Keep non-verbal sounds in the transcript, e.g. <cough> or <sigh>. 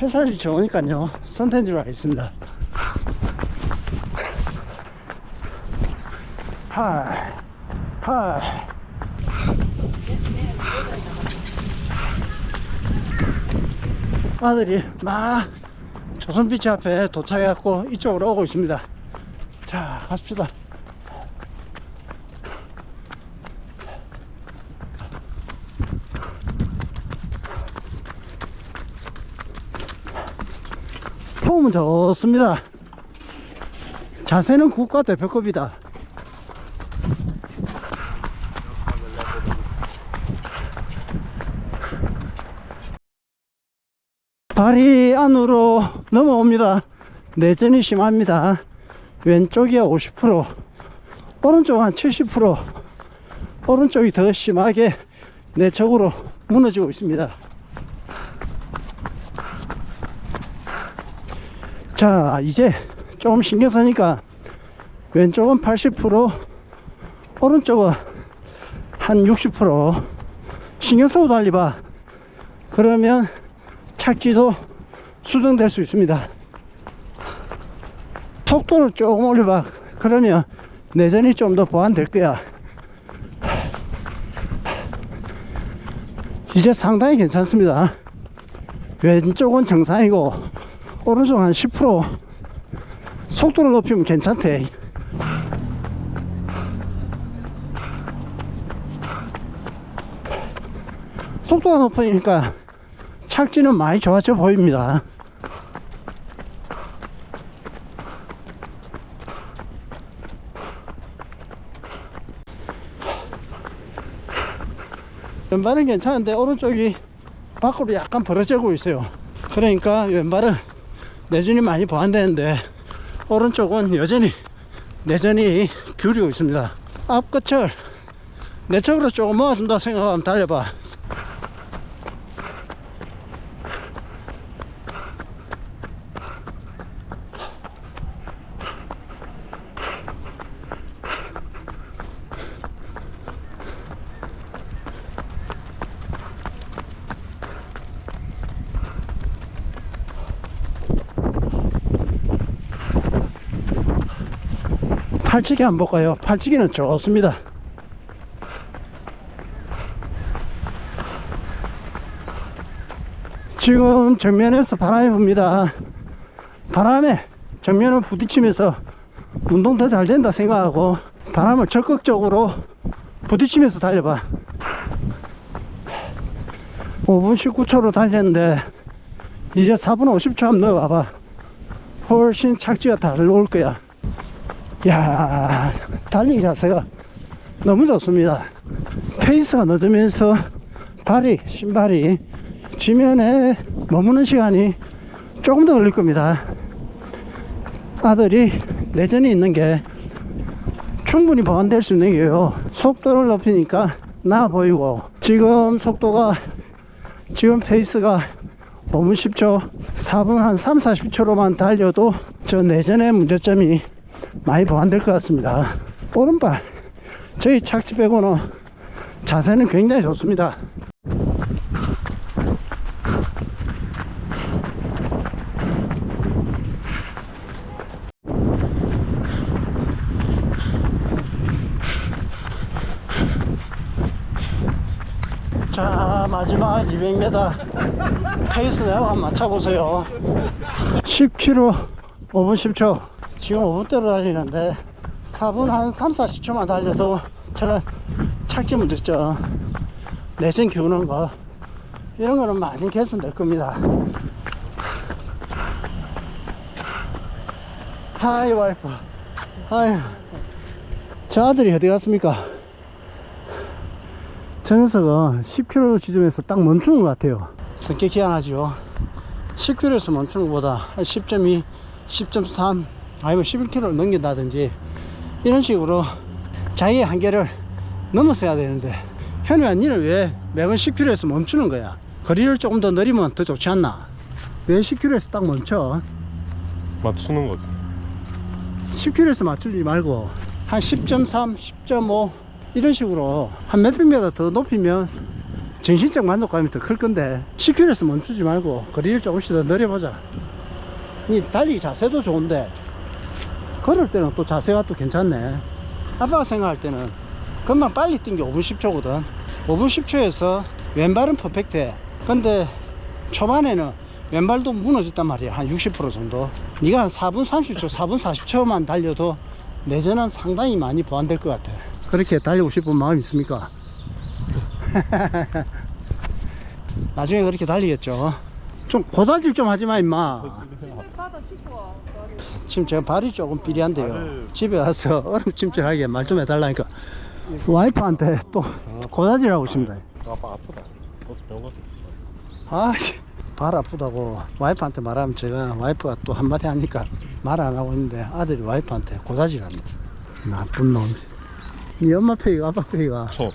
햇살이 좋으니까요. 선텐지로 하겠습니다. 하이 하이 아들이 막 조선비치 앞에 도착해갖고 이쪽으로 오고 있습니다. 자 갑시다 폼은 좋습니다 자세는 국가대표급이다 발이 안으로 넘어옵니다. 내전이 심합니다. 왼쪽이 50%, 오른쪽 한 70%, 오른쪽이 더 심하게 내적으로 무너지고 있습니다. 자, 이제 조금 신경 쓰니까 왼쪽은 80%, 오른쪽은 한 60% 신경 쓰고 달리봐. 그러면 착지도 수정될 수 있습니다. 속도를 조금 올려봐. 그러면 내전이 좀 더 보완될 거야. 이제 상당히 괜찮습니다. 왼쪽은 정상이고, 오른쪽 한 10% 속도를 높이면 괜찮대. 속도가 높으니까 착지는 많이 좋아져 보입니다. 왼발은 괜찮은데 오른쪽이 밖으로 약간 벌어지고 있어요. 그러니까 왼발은 내전이 많이 보완되는데 오른쪽은 여전히 내전이 기울이고 있습니다. 앞끝을 내 쪽으로 조금 모아준다 생각하면 달려봐. 팔찌기 한번 볼까요? 팔찌기는 좋습니다. 지금 정면에서 바람이 붑니다. 바람에 정면을 부딪히면서 운동 더 잘 된다 생각하고 바람을 적극적으로 부딪히면서 달려봐. 5분 19초로 달렸는데 이제 4분 50초 한번 넣어봐봐. 훨씬 착지가 잘올 거야. 야 달리기 자세가 너무 좋습니다. 페이스가 늦으면서 발이 신발이 지면에 머무는 시간이 조금 더 걸릴 겁니다. 아들이 내전이 있는 게 충분히 보완될 수 있는 게요. 속도를 높이니까 나아 보이고 지금 속도가 지금 페이스가 5분 10초 4분 한 3, 40초로만 달려도 저 내전의 문제점이 많이 보완될 것 같습니다. 오른발 저희 착지 빼고는 자세는 굉장히 좋습니다. 자 마지막 200m 페이스 내가 한번 맞춰보세요 10km 5분 10초 지금 5분대로 달리는데 4분 한 3, 40초만 달려도 저는 착지 문제점 내전 기우는 거. 이런 거는 많이 개선될 겁니다. 하이 와이프. 아유 저 아들이 어디 갔습니까? 저 녀석은 10km 지점에서 딱 멈추는 것 같아요. 성격이 희한하죠. 10km에서 멈추는 것보다 한10.2 10.3 아니면 11km를 넘긴다든지 이런 식으로 자기의 한계를 넘어서야 되는데 현우야 니는 왜 매번 10km에서 멈추는 거야. 거리를 조금 더 느리면 더 좋지 않나? 왜 10km에서 딱 멈춰? 맞추는 거지. 10km에서 맞추지 말고 한 10.3 10.5 이런 식으로 한 몇백 미터 더 높이면 정신적 만족감이 더 클 건데 10km에서 멈추지 말고 거리를 조금씩 더 늘려보자. 이 달리기 자세도 좋은데 걸을 때는 또 자세가 또 괜찮네. 아빠가 생각할 때는 금방 빨리 뛴 게 5분 10초거든. 5분 10초에서 왼발은 퍼펙트해. 근데 초반에는 왼발도 무너졌단 말이야. 한 60% 정도. 네가 한 4분 30초 4분 40초만 달려도 내전은 상당히 많이 보완될 것 같아. 그렇게 달리고 싶은 마음 있습니까? <laughs> 나중에 그렇게 달리겠죠. 좀 고다질 좀 하지마 임마 바다 씻고 와. 지금 제가 발이 조금 삐리한데요 발을- 집에 가서 <laughs> 얼음 찜질하게 말 좀 해달라니까 와이프한테 또 고다질하고 있습니다 아빠 아프다. 병원 아, 씨. 발 아프다고 와이프한테 말하면 제가 와이프가 또 한마디 하니까 말 안 하고 있는데 아들이 와이프한테 고다질 합니다. 나쁜 놈. 네 엄마 페이가 아빠 페이가 저